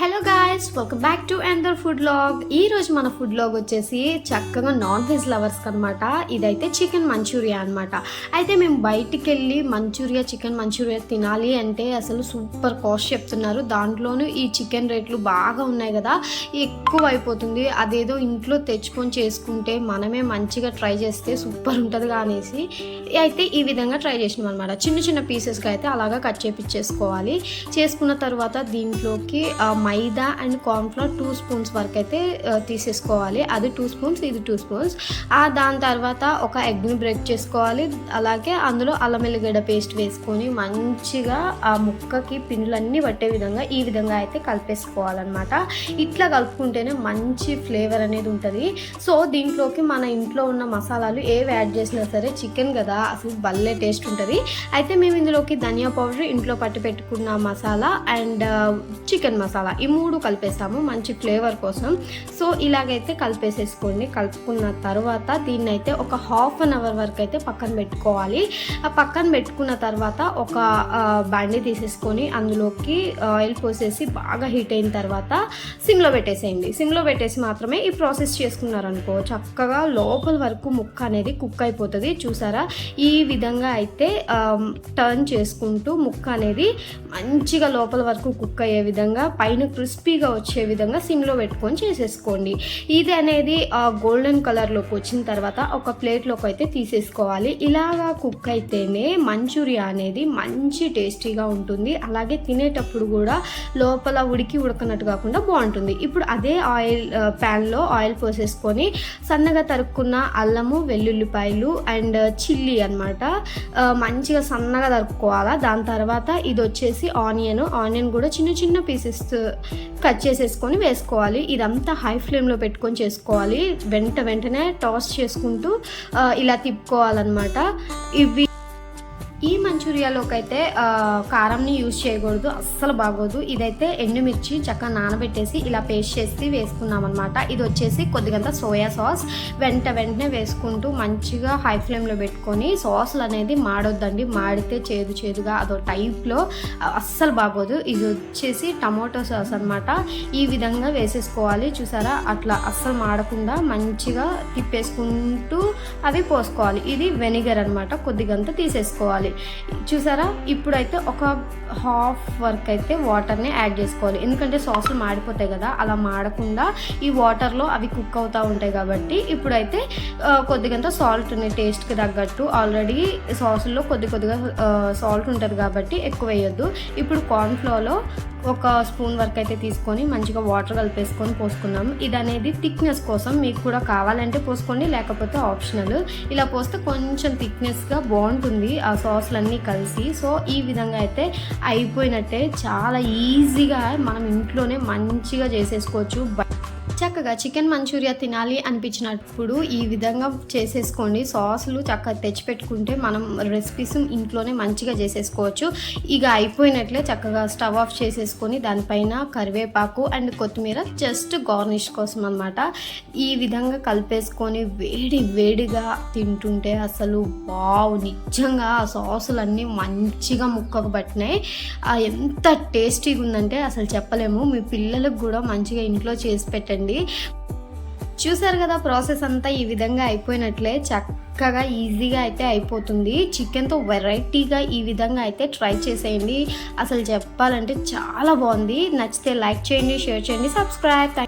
Hello guys welcome back to under food log ఈ రోజు మన ఫుడ్ లాగ్ వచ్చేసి చక్కగా నాన్ వెజ్ లవర్స్ అనమాట ఇదైతే చికెన్ మంచూరియా అన్నమాట. అయితే మేము బయటికి వెళ్ళి మంచూరియా చికెన్ మంచూరియా తినాలి అంటే అసలు సూపర్ కాస్ట్ చెప్తున్నారు. దాంట్లోనూ ఈ చికెన్ రేట్లు బాగా ఉన్నాయి కదా. ఎక్కువ అయిపోతుంది. అదేదో ఇంట్లో తెచ్చుకొని చేసుకుంటే మనమే మంచిగా ట్రై చేస్తే సూపర్ ఉంటుంది అనేసి అయితే ఈ విధంగా ట్రై చేసినాం అనమాట చిన్న చిన్న పీసెస్గా అయితే అలాగా కట్ చేపించేసుకోవాలి చేసుకున్న తర్వాత దీంట్లోకి maida and cornflour two spoons వరకు అయితే తీసేసుకోవాలి. అది టూ స్పూన్స్ ఇది టూ స్పూన్స్. ఆ దాని తర్వాత ఒక ఎగ్ని బ్రేక్ చేసుకోవాలి. అలాగే అందులో అల్లం ఎల్లిగడ్డ పేస్ట్ వేసుకొని మంచిగా ఆ ముక్కకి పిండులన్నీ పట్టే విధంగా ఈ విధంగా అయితే కలిపేసుకోవాలన్నమాట. ఇట్లా కలుపుకుంటేనే మంచి ఫ్లేవర్ అనేది ఉంటుంది. సో దీంట్లోకి మన ఇంట్లో ఉన్న మసాలాలు ఏవి యాడ్ చేసినా సరే చికెన్ కదా అసలు భలే టేస్ట్ ఉంటుంది. అయితే మేము ఇందులోకి ధనియా పౌడర్ ఇంట్లో పట్టి పెట్టుకున్న మసాలా అండ్ చికెన్ మసాలా ఈ మూడు కలిపేసాము మంచి ఫ్లేవర్ కోసం. సో ఇలాగైతే కలిపేసేసుకోండి. కలుపుకున్న తర్వాత దీన్ని అయితే ఒక హాఫ్ అన్ అవర్ వరకు అయితే పక్కన పెట్టుకోవాలి. ఆ పక్కన పెట్టుకున్న తర్వాత ఒక బండి తీసేసుకొని అందులోకి ఆయిల్ పోసేసి బాగా హీట్ అయిన తర్వాత సిమ్లో పెట్టేసేయండి. సిమ్లో పెట్టేసి మాత్రమే ఈ ప్రాసెస్ చేసుకున్నారనుకో చక్కగా లోపల వరకు ముక్క అనేది కుక్ అయిపోతుంది. చూసారా? ఈ విధంగా అయితే టర్న్ చేసుకుంటూ ముక్క అనేది మంచిగా లోపల వరకు కుక్ అయ్యే విధంగా పైన క్రిస్పీగా వచ్చే విధంగా సిమ్లో పెట్టుకొని చేసేసుకోండి. ఇది అనేది గోల్డెన్ కలర్లోకి వచ్చిన తర్వాత ఒక ప్లేట్లోకి అయితే తీసేసుకోవాలి. ఇలాగా కుక్ అయితేనే మంచూరియా అనేది మంచి టేస్టీగా ఉంటుంది. అలాగే తినేటప్పుడు కూడా లోపల ఉడికి ఉడకనట్టు కాకుండా బాగుంటుంది. ఇప్పుడు అదే ఆయిల్ ప్యాన్లో ఆయిల్ పోసేసుకొని సన్నగా తరుక్కున్న అల్లము వెల్లుల్లిపాయలు అండ్ చిల్లీ అనమాట మంచిగా సన్నగా తరుక్కోవాలా. దాని తర్వాత ఇది వచ్చేసి ఆనియన్. ఆనియన్ కూడా చిన్న చిన్న పీసెస్ కట్ చేసేసుకొని వేసుకోవాలి. ఇదంతా హై ఫ్లేమ్లో పెట్టుకొని చేసుకోవాలి. వెంట వెంటనే టాస్ చేసుకుంటూ ఇలా తిప్పుకోవాలన్నమాట. ఇవి మంచూరియాలోకి అయితే కారంని యూజ్ చేయకూడదు అస్సలు బాగోదు. ఇదైతే ఎండుమిర్చి చక్కగా నానబెట్టేసి ఇలా పేస్ట్ చేసి వేసుకున్నాం అనమాట ఇది వచ్చేసి కొద్దిగంత సోయా సాస్. వెంట వెంటనే వేసుకుంటూ మంచిగా హై ఫ్లేమ్లో పెట్టుకొని సాసులు అనేది మాడొద్దండి. మాడితే చేదు చేదుగా అదో టైప్లో అస్సలు బాగోదు. ఇది వచ్చేసి టమాటో సాస్ అనమాట ఈ విధంగా వేసేసుకోవాలి. చూసారా? అట్లా అస్సలు మాడకుండా మంచిగా తిప్పేసుకుంటూ అవి పోసుకోవాలి. ఇది వెనిగర్ అనమాట కొద్దిగంత తీసేసుకోవాలి. చూసారా? ఇప్పుడైతే ఒక హాఫ్ వర్క్ అయితే వాటర్ని యాడ్ చేసుకోవాలి. ఎందుకంటే సాసులు మాడిపోతాయి కదా అలా మాడకుండా ఈ వాటర్లో అవి కుక్ అవుతూ ఉంటాయి కాబట్టి ఇప్పుడైతే కొద్దిగంత సాల్ట్ టేస్ట్కి తగ్గట్టు ఆల్రెడీ సాసుల్లో కొద్ది కొద్దిగా సాల్ట్ ఉంటుంది కాబట్టి ఎక్కువ వేయొద్దు. ఇప్పుడు కార్న్ఫ్లోర్లో ఒక స్పూన్ వరకు అయితే తీసుకొని మంచిగా వాటర్ కలిపేసుకొని పోసుకున్నాం ఇది అనేది థిక్నెస్ కోసం మీకు కూడా కావాలంటే పోసుకోండి లేకపోతే ఆప్షనల్. ఇలా పోస్తే కొంచెం థిక్నెస్గా బాగుంటుంది ఆ సాస్లన్నీ కలిసి. సో ఈ విధంగా అయితే అయిపోయినట్టే చాలా ఈజీగా మనం ఇంట్లోనే మంచిగా చేసేసుకోవచ్చు. బ- చక్కగా చికెన్ మంచూరియా తినాలి అనిపించినప్పుడు ఈ విధంగా చేసేసుకోండి. సాసులు చక్కగా తెచ్చిపెట్టుకుంటే మనం రెసిపీస్ ఇంట్లోనే మంచిగా చేసేసుకోవచ్చు. ఇక అయిపోయినట్లే చక్కగా స్టవ్ ఆఫ్ చేసేసుకొని దానిపైన కరివేపాకు అండ్ కొత్తిమీర జస్ట్ గార్నిష్ కోసం అనమాట ఈ విధంగా కలిపేసుకొని వేడి వేడిగా తింటుంటే అసలు వావ్! నిజంగా ఆ సాసులన్నీ మంచిగా ముక్కకు పట్టినాయి. ఎంత టేస్టీగా ఉందంటే అసలు చెప్పలేము. మీ పిల్లలకు కూడా మంచిగా ఇంట్లో చేసి పెట్టండి. చూసారు కదా ప్రాసెస్ అంతా ఈ విధంగా అయిపోయినట్లే. చక్కగా ఈజీగా అయితే అయిపోతుంది. చికెన్తో వెరైటీగా ఈ విధంగా అయితే ట్రై చేసేయండి. అసలు చెప్పాలంటే చాలా బాగుంది. నచ్చితే లైక్ చేయండి షేర్ చేయండి సబ్స్క్రైబ్.